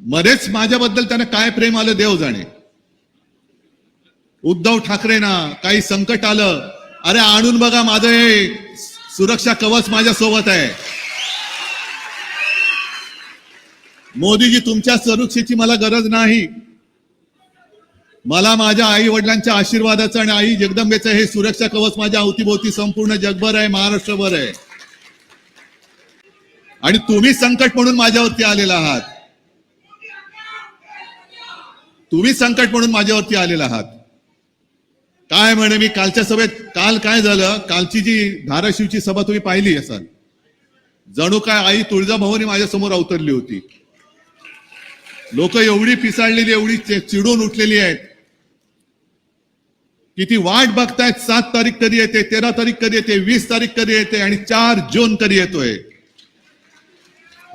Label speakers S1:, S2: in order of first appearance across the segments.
S1: मध्येच माझ्याबद्दल त्यांना काय प्रेम आलं देव जाणे. उद्धव ठाकरे ना काही संकट आलं अरे आणून बघा माझं हे सुरक्षा कवच माझ्या सोबत आहे. मोदीजी तुमच्या सुरक्षेची मला गरज नाही. मला माझ्या आई वडिलांच्या आशीर्वादाचं आणि आई जगदंबेचं हे सुरक्षा कवच माझ्या अवतीभोवती संपूर्ण जगभर आहे महाराष्ट्रभर आहे. आणि तुम्ही संकट म्हणून माझ्यावरती आलेला आहात. तुम्ही संकट म्हणून माझ्यावरती आलेला आहात. काय म्हणे मी कालच्या सभेत काल काय झालं? कालची जी धाराशिवची सभा तुम्ही पाहिली असाल. जणू काय आई तुळजाभवानी माझ्यासमोर अवतरली होती. लोक एवढी पिसाळलेली एवढी चि- चिडून उठलेली आहेत. की ती वाट बघतायत सात तारीख कधी येते तेरा तारीख कधी येते वीस तारीख कधी येते आणि चार जून कधी येतोय.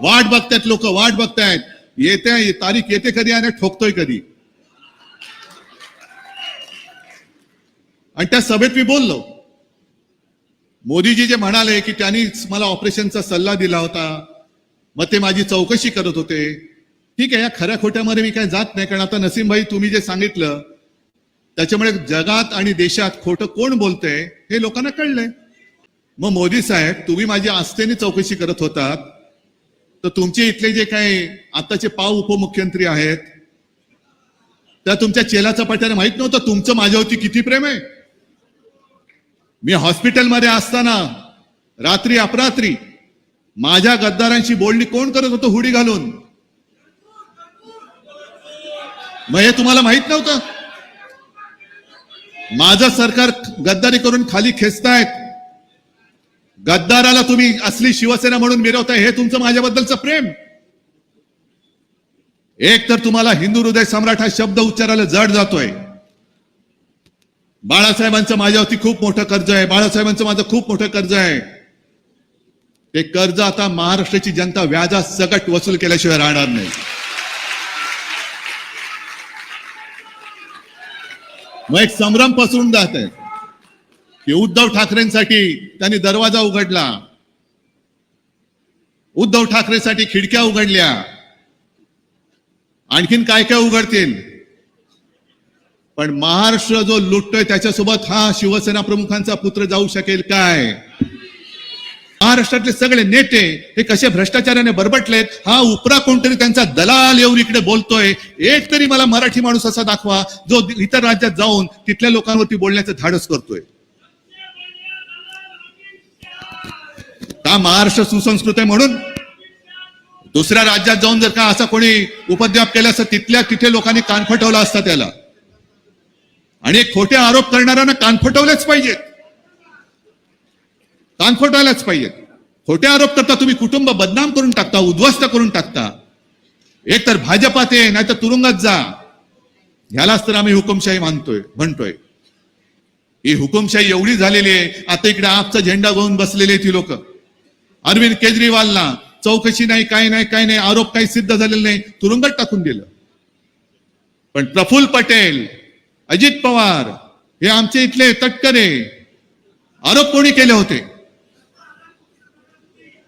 S1: वाट बघतायत लोक वाट बघतायत. येते तारीख येते कधी आणि ठोकतोय कधी? आणि त्या सभेत मी बोललो. मोदीजी जे म्हणाले की त्यांनी मला ऑपरेशनचा सल्ला दिला होता मग ते माझी चौकशी करत होते. ठीक आहे या खऱ्या खोट्यामध्ये मी काय जात नाही कारण आता नसीम भाई तुम्ही जे सांगितलं त्याच्यामुळे जगात आणि देशात खोटं कोण बोलतंय हे लोकांना कळलंय. मग मोदी साहेब तुम्ही माझी आस्थेने चौकशी करत होतात तर तुमचे इथले जे काही आताचे पाव उपमुख्यमंत्री आहेत त्या तुमच्या चेला चपाट्याने माहीत नव्हतं तुमचं माझ्यावरती किती प्रेम आहे? मी हॉस्पिटलमध्ये असताना रात्री अपरात्री माझ्या गद्दारांशी बोलणी कोण करत होतं हुडी घालून? मग हे तुम्हाला माहीत नव्हतं? माझं सरकार गद्दारी करून खाली खेचतायत. गद्दाराला तुम्ही असली शिवसेना म्हणून मिरवताय हे तुमचं माझ्याबद्दलचं प्रेम. एक तर तुम्हाला हिंदू हृदय सम्राट हा शब्द उच्चारायला जड जातोय. बाळासाहेबांचं माझ्यावरती खूप मोठं कर्ज आहे. बाळासाहेबांचं माझं खूप मोठं कर्ज आहे. ते कर्ज आता महाराष्ट्राची जनता व्याजा सकट वसूल केल्याशिवाय राहणार नाही. मग एक संभ्रम पसरून जात आहे की उद्धव ठाकरेंसाठी त्यांनी दरवाजा उघडला. उद्धव ठाकरेसाठी खिडक्या उघडल्या. आणखीन काय काय उघडतील? पण महाराष्ट्र जो लुटतोय त्याच्यासोबत हा शिवसेना प्रमुखांचा पुत्र जाऊ शकेल काय? महाराष्ट्रातले सगळे नेते हे कसे भ्रष्टाचाराने बरबटलेत हा उपरा कोणतरी त्यांचा दलाल येऊन इकडे बोलतोय. एक तरी मला मराठी माणूस असा दाखवा जो इतर राज्यात जाऊन तिथल्या लोकांवरती बोलण्याचं धाडस करतोय. का महाराष्ट्र सुसंस्कृत आहे म्हणून? दुसऱ्या राज्यात जाऊन जर का असा कोणी उपद्व्याप केला असता तिथल्या तिथे लोकांनी कानफटवला असता त्याला. आणि एक खोटे आरोप करणाऱ्यांना कान फटवलेच पाहिजेत. कान फटवायलाच पाहिजेत. खोटे आरोप करता तुम्ही कुटुंब बदनाम करून टाकता उद्ध्वस्त करून टाकता. एक तर भाजपात ये नाही तर तुरुंगात जा. ह्यालाच तर आम्ही हुकुमशाही मानतोय म्हणतोय. ही हुकुमशाही एवढी झालेली आहे आता इकडे आपचा झेंडा घेऊन बसलेले ती लोक. अरविंद केजरीवालना चौकशी नाही काय नाही काय नाही आरोप काही सिद्ध झालेले नाही तुरुंगात टाकून दिलं. पण प्रफुल्ल पटेल अजित पवार हे आमचे इथले तटकरे. आरोप कोणी केले होते?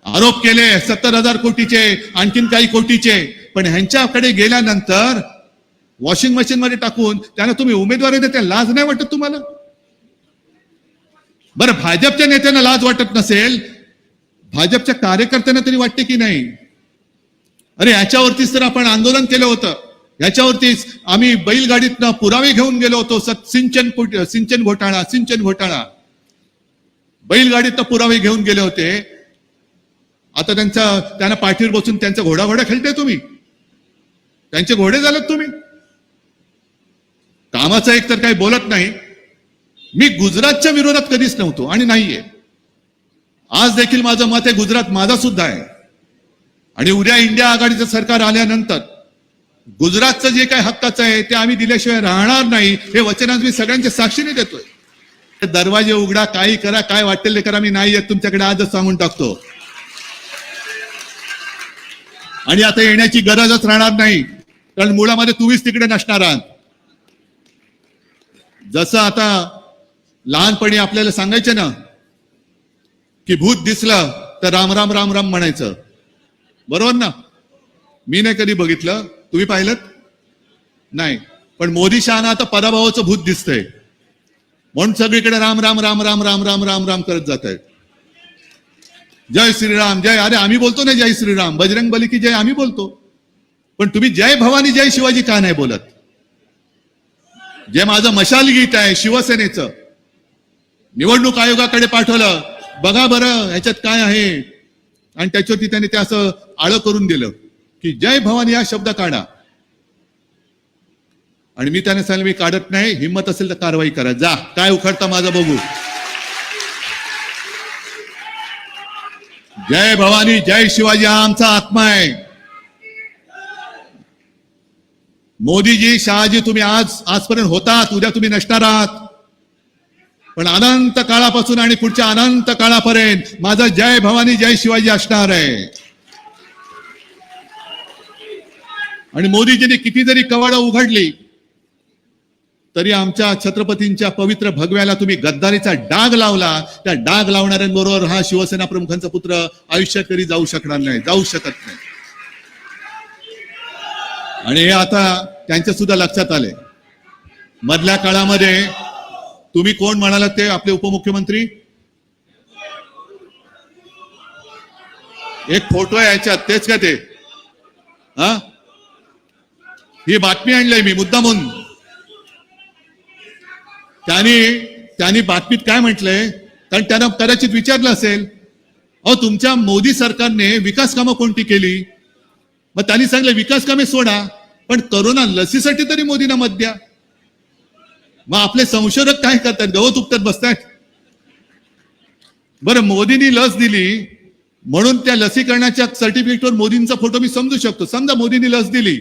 S1: आरोप केले सत्तर हजार कोटीचे आणखीन काही कोटीचे. पण ह्यांच्याकडे गेल्यानंतर वॉशिंग मशीन मध्ये टाकून त्यांना तुम्ही उमेदवारी देते लाज नाही वाटत तुम्हाला? बरं भाजपच्या नेत्यांना लाज वाटत नसेल भाजपच्या कार्यकर्त्यांना तरी वाटते की नाही? अरे याच्यावरतीच तर आपण आंदोलन केलं होतं. याच्यावरतीच आम्ही बैलगाडीतनं पुरावे घेऊन गेलो होतो सत- सिंचन कुट- सिंचन घोटाळा सिंचन घोटाळा. बैलगाडीतनं पुरावे घेऊन गेले होते. आता त्यांचा त्यांना पाठीवर बसून त्यांचा घोडा घोडा खेळताय तुम्ही. त्यांचे घोडे झालेत तुम्ही. कामाचं एक तर काही बोलत नाही. मी गुजरातच्या विरोधात कधीच नव्हतो आणि नाहीये. आज देखील माझं मत आहे गुजरात माझा सुद्धा आहे. आणि उद्या इंडिया आघाडीचं सरकार आल्यानंतर गुजरातचं जे काही हक्काचं आहे ते आम्ही दिल्याशिवाय राहणार नाही. हे वचन आज मी सगळ्यांच्या साक्षीने देतोय. दरवाजे उघडा काही करा काय वाटेल ते करा मी नाही येत तुमच्याकडे आजच सांगून टाकतो. आणि आता येण्याची गरजच राहणार नाही. कारण मुळामध्ये तुम्हीच तिकडे नसणार आहात. जसं आता लहानपणी आपल्याला सांगायचे ना की भूत दिसलं तर राम राम राम राम म्हणायचं. बरोबर ना? मी नाही कधी बघितलं. तुम्ही पाहिलं नाही. पण मोदी शहाना आता पराभवाचं भूत दिसतंय. म्हणून सगळीकडे राम राम राम राम राम राम राम राम करत जात आहेत जय श्रीराम जय. अरे आम्ही बोलतो ना जय श्रीराम. बजरंग बली की जय आम्ही बोलतो. पण तुम्ही जय भवानी जय शिवाजी का नाही बोलत? जे माझं मशाल गीत आहे शिवसेनेचं. निवडणूक आयोगाकडे पाठवलं. बघा बरं ह्याच्यात काय आहे? आणि त्याच्यावरती त्याने ते असं आळं करून दिलं. की जय भवानी हा शब्द काढा. आणि मी त्याने सांगितलं मी काढत नाही हिंमत असेल तर कारवाई करा. जा काय उखडता माझं बघू. जय भवानी जय शिवाजी हा आमचा आत्मा आहे. मोदीजी शहाजी तुम्ही आज आजपर्यंत होतात उद्या तुम्ही नसणार आहात. पण अनंत काळापासून आणि पुढच्या अनंत काळापर्यंत माझा जय भवानी जय शिवाजी असणार आहे. आणि मोदीजींनी किती जरी कवाडं उघडली तरी आमच्या छत्रपतींच्या पवित्र भगव्याला तुम्ही गद्दारीचा डाग लावला. त्या डाग लावणाऱ्यांबरोबर हा शिवसेना प्रमुखांचा पुत्र आयुष्यात तरी जाऊ शकणार नाही जाऊ शकत नाही. आणि हे आता त्यांच्या सुद्धा लक्षात आले. मधल्या काळामध्ये तुम्ही कोण म्हणालात ते आपले उपमुख्यमंत्री? एक फोटो आहे याच्यात तेच का ते? हा? ही बातमी आणली मी मुद्दामून. त्यांनी त्यांनी बातमीत काय म्हटलंय? कारण त्यांना कदाचित विचारलं असेल अहो तुमच्या मोदी सरकारने विकास कामं कोणती केली? मग त्यांनी सांगितलं विकास कामे सोडा पण करोना लसीसाठी तरी मोदींना मत द्या. मग आपले संशोधक काय करतात? गवत उपटत बसतात. बरं मोदींनी लस दिली म्हणून त्या लसीकरणाच्या सर्टिफिकेटवर मोदींचा फोटो मी समजू शकतो. समजा मोदींनी लस दिली.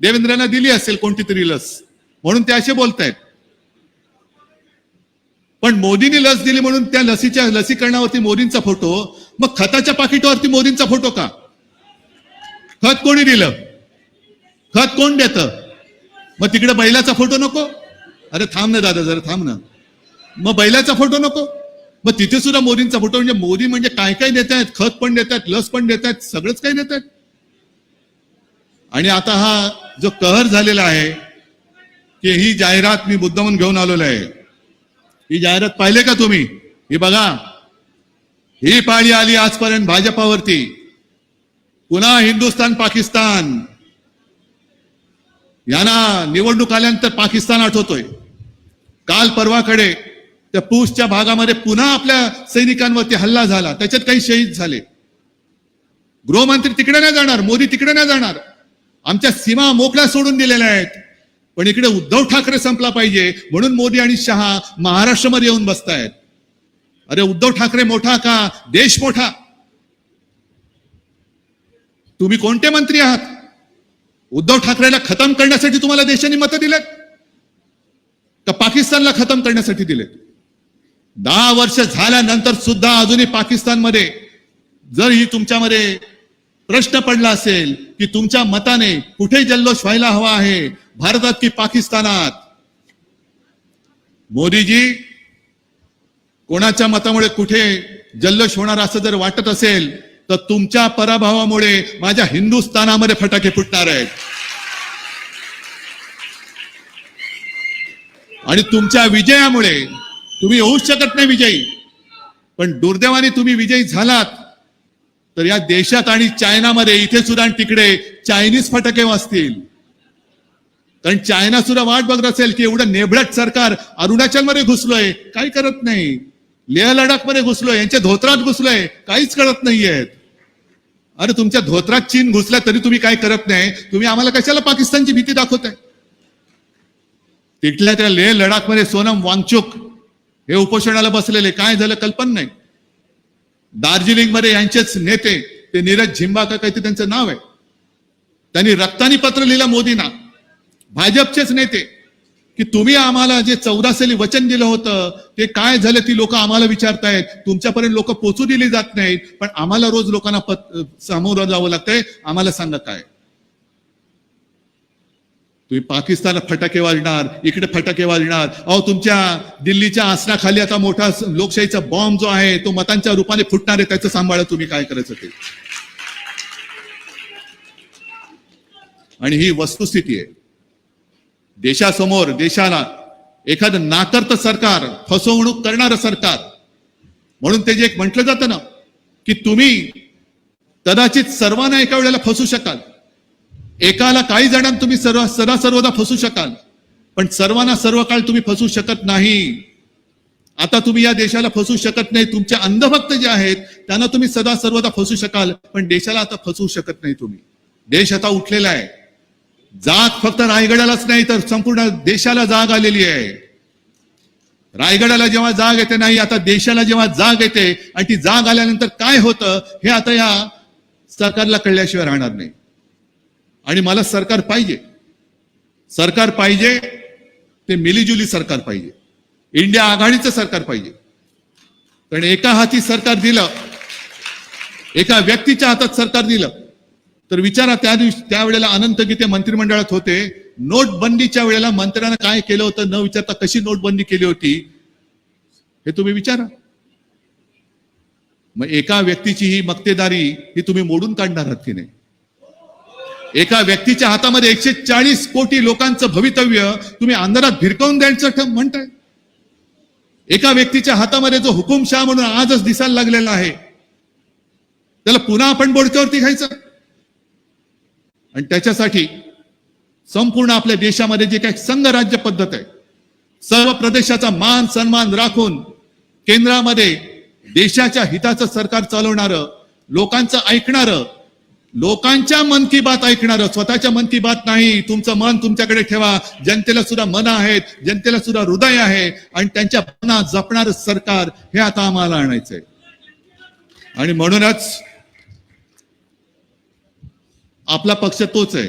S1: देवेंद्रांना दिली असेल कोणती तरी लस. म्हणून ते असे बोलतायत. पण मोदींनी लस दिली म्हणून त्या लसीच्या लसीकरणावरती मोदींचा फोटो मग खताच्या पाकिटावरती मोदींचा फोटो का? खत कोणी दिलं? खत कोण देत? मग तिकडे बैलाचा फोटो नको? अरे थांब ना दादा जरा थांब ना. मग बैलाचा फोटो नको? मग तिथे सुद्धा मोदींचा फोटो म्हणजे मोदी म्हणजे काय काय देत आहेत खत पण देत आहेत लस पण देत आहेत सगळंच काही देत आहेत आणि आता हा जो कहर झालेला आहे की ही जाहिरात मी मुद्दामून घेऊन आलेलो आहे. ही जाहिरात पाहिले का तुम्ही? ही बघा. ही पाळी आली आजपर्यंत भाजपावरती. पुन्हा हिंदुस्थान पाकिस्तान. यांना निवडणूक आल्यानंतर पाकिस्तान आठवतोय. काल परवाकडे त्या पूसच्या भागामध्ये पुन्हा आपल्या सैनिकांवरती हल्ला झाला. त्याच्यात काही शहीद झाले. गृहमंत्री तिकडे नाही जाणार मोदी तिकडे नाही जाणार. आमच्या सीमा मोकळ्या सोडून दिलेल्या आहेत. पण इकडे उद्धव ठाकरे संपला पाहिजे म्हणून मोदी आणि शहा महाराष्ट्रामध्ये येऊन बसतायत. अरे उद्धव ठाकरे मोठा का? देश मोठा. तुम्ही कोणते मंत्री आहात? उद्धव ठाकरेला खतम करण्यासाठी तुम्हाला देशाने मतं दिलेत? का पाकिस्तानला खतम करण्यासाठी दिलेत? दहा वर्ष झाल्यानंतर सुद्धा अजूनही पाकिस्तानमध्ये जर ही तुमच्यामध्ये प्रश्न पडला असेल की तुमच्या मताने कुठे जल्लोष व्हायला हवा आहे भारतात की पाकिस्तानात? मोदीजी कोणाच्या मतामुळे कुठे जल्लोष होणार असं जर वाटत असेल तर तुमच्या पराभवामुळे माझ्या हिंदुस्थानामध्ये फटाके फुटणार आहेत. आणि तुमच्या विजयामुळे तुम्ही होऊच शकत नाही विजयी पण दुर्दैवाने तुम्ही विजयी झालात. तर या देशात आणि चायनामध्ये इथे सुद्धा आणि तिकडे चायनीज फटाके वाजतील. कारण चायना सुद्धा वाट बघत असेल की एवढं नेबळट सरकार अरुणाचलमध्ये घुसलोय काही करत नाही. लेह लडाखमध्ये घुसलोय यांच्या धोत्रात घुसलोय काहीच कळत नाहीयेत. अरे तुमच्या धोत्रात चीन घुसला तरी तुम्ही काय करत नाही तुम्ही आम्हाला कशाला पाकिस्तानची भीती दाखवताय? तिथल्या त्या लेह लडाखमध्ये सोनम वांगचुक हे उपोषणाला बसलेले काय झालं कल्पना नाही. दार्जिलिंगमध्ये यांचेच नेते ते नीरज झिंबाका काहीतरी त्यांचं नाव आहे. त्यांनी रक्तानी पत्र लिहिलं मोदींना. भाजपचेच नेते की तुम्ही आम्हाला जे चौदा साली वचन दिलं होतं ते काय झालं ती लोक आम्हाला विचारतायत. तुमच्यापर्यंत लोक पोचू दिली जात नाहीत पण आम्हाला रोज लोकांना पत सामोरं जावं लागतंय आम्हाला सांगत काय तुम्ही पाकिस्तानला फटाके वाजणार इकडे फटाके वाजणार. अहो तुमच्या दिल्लीच्या आसनाखाली आता मोठा लोकशाहीचा बॉम्ब जो आहे तो मतांच्या रूपाने फुटणार आहे त्याचं सांभाळा तुम्ही काय करायचं ते. आणि ही वस्तुस्थिती आहे. देशासमोर देशाला एखादं नाकर्त सरकार फसवणूक करणारं सरकार म्हणून ते जे एक म्हटलं जातं ना की तुम्ही कदाचित सर्वांना एका वेळेला फसू शकाल. एकाला काही जणांना तुम्ही सर्व सदा सर्वदा फसू शकाल पण सर्वांना सर्व काळ तुम्ही फसू शकत नाही. आता तुम्ही या देशाला फसू शकत नाही तुमचे अंधभक्त जे आहेत त्यांना तुम्ही सदा सर्वदा फसू शकाल पण देशाला आता फसवू शकत नाही तुम्ही. देश आता उठलेला आहे. जाग फक्त रायगडालाच नाही तर संपूर्ण देशाला जाग आलेली आहे. रायगडाला जेव्हा जाग येते नाही आता देशाला जेव्हा जाग येते आणि ती जाग आल्यानंतर काय होतं हे आता या सरकारला कळल्याशिवाय राहणार नाही. आणि मला सरकार पाहिजे. सरकार पाहिजे ते मिलीजुली सरकार पाहिजे. इंडिया आघाडीचं सरकार पाहिजे. कारण एका हाती सरकार दिलं एका व्यक्तीच्या हातात सरकार दिलं तर विचारा त्या दिवशी त्यावेळेला अनंत गीते मंत्रिमंडळात होते. नोटबंदीच्या वेळेला मंत्र्यांना काय केलं होतं न विचारता कशी नोटबंदी केली होती? हे तुम्ही विचारा. मग एका व्यक्तीची ही मक्तेदारी ही तुम्ही मोडून काढणार आहात की नाही? एका व्यक्तीच्या हातामध्ये एकशे चाळीस कोटी लोकांचं भवितव्य तुम्ही अंधारात भिरकावून द्यायचं म्हणताय. एका व्यक्तीच्या हातामध्ये जो हुकुमशाह म्हणून आजच दिसायला लागलेला आहे त्याला पुन्हा आपण बोडक्यावरती घ्यायचं? आणि त्याच्यासाठी संपूर्ण आपल्या देशामध्ये जे काही संघ राज्य पद्धत आहे सर्व प्रदेशाचा मान सन्मान राखून केंद्रामध्ये देशाच्या हिताचं सरकार चालवणारं लोकांचं ऐकणारं लोकांच्या मन की बात ऐकणार स्वतःच्या मन की बात नाही. तुमचं मन तुमच्याकडे ठेवा. जनतेला सुद्धा मन आहेत. जनतेला सुद्धा हृदय आहे. आणि त्यांच्या मनात जपणार सरकार हे आता आम्हाला आणायचंय. आणि म्हणूनच आपला पक्ष तोच आहे.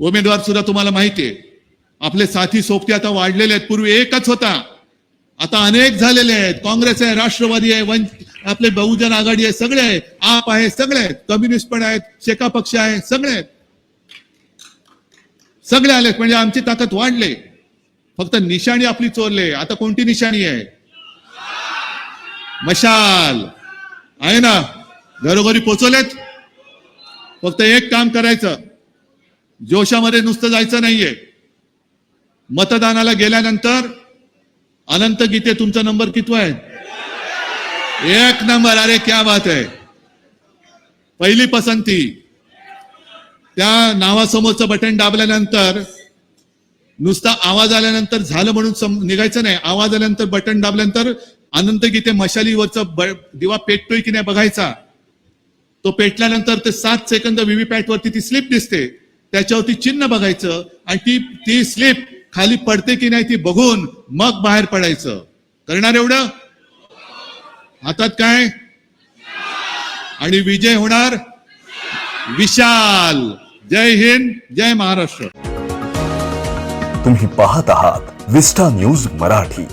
S1: उमेदवार सुद्धा तुम्हाला माहिती आहे. आपले साथी सोबती आता वाढलेले आहेत. पूर्वी एकच होता. आता अनेक झालेले आहेत. काँग्रेस आहे राष्ट्रवादी आहे वंच आपले बहुजन आघाडी आहे सगळे आहे आप आहे सगळे आहेत. कम्युनिस्ट पण आहेत शेका पक्ष आहे सगळे आहेत. सगळे आलेत म्हणजे आमची ताकद वाढले. फक्त निशाणी आपली चोरले. आता कोणती निशाणी आहे? मशाल. आहे ना? घरोघरी पोचवलेत. फक्त एक काम करायचं. जोशामध्ये नुसतं जायचं नाहीये. मतदानाला गेल्यानंतर अनंत गीते तुमचा नंबर कितवा आहे? एक नंबर अरे क्या बात आहे. पहिली पसंती. त्या नावासमोरचं बटन दाबल्यानंतर नुसता आवाज आल्यानंतर झालं म्हणून सम- निघायचं नाही. आवाज आल्यानंतर बटन दाबल्यानंतर अनंत गीते मशालीवरचा ब- दिवा पेटतोय की नाही बघायचा. तो पेटल्यानंतर ते सात सेकंद व्हीव्हीपॅट वरती ती स्लिप दिसते. त्याच्यावरती चिन्ह बघायचं आणि ती ती स्लिप खाली पडते की नाही ती बघून मग बाहेर पडायचं. करणार एवढं? हातात काय? आणि विजय होणार विशाल. जय हिंद जय महाराष्ट्र.
S2: तुम्ही पाहत आहात विस्टा न्यूज मराठी.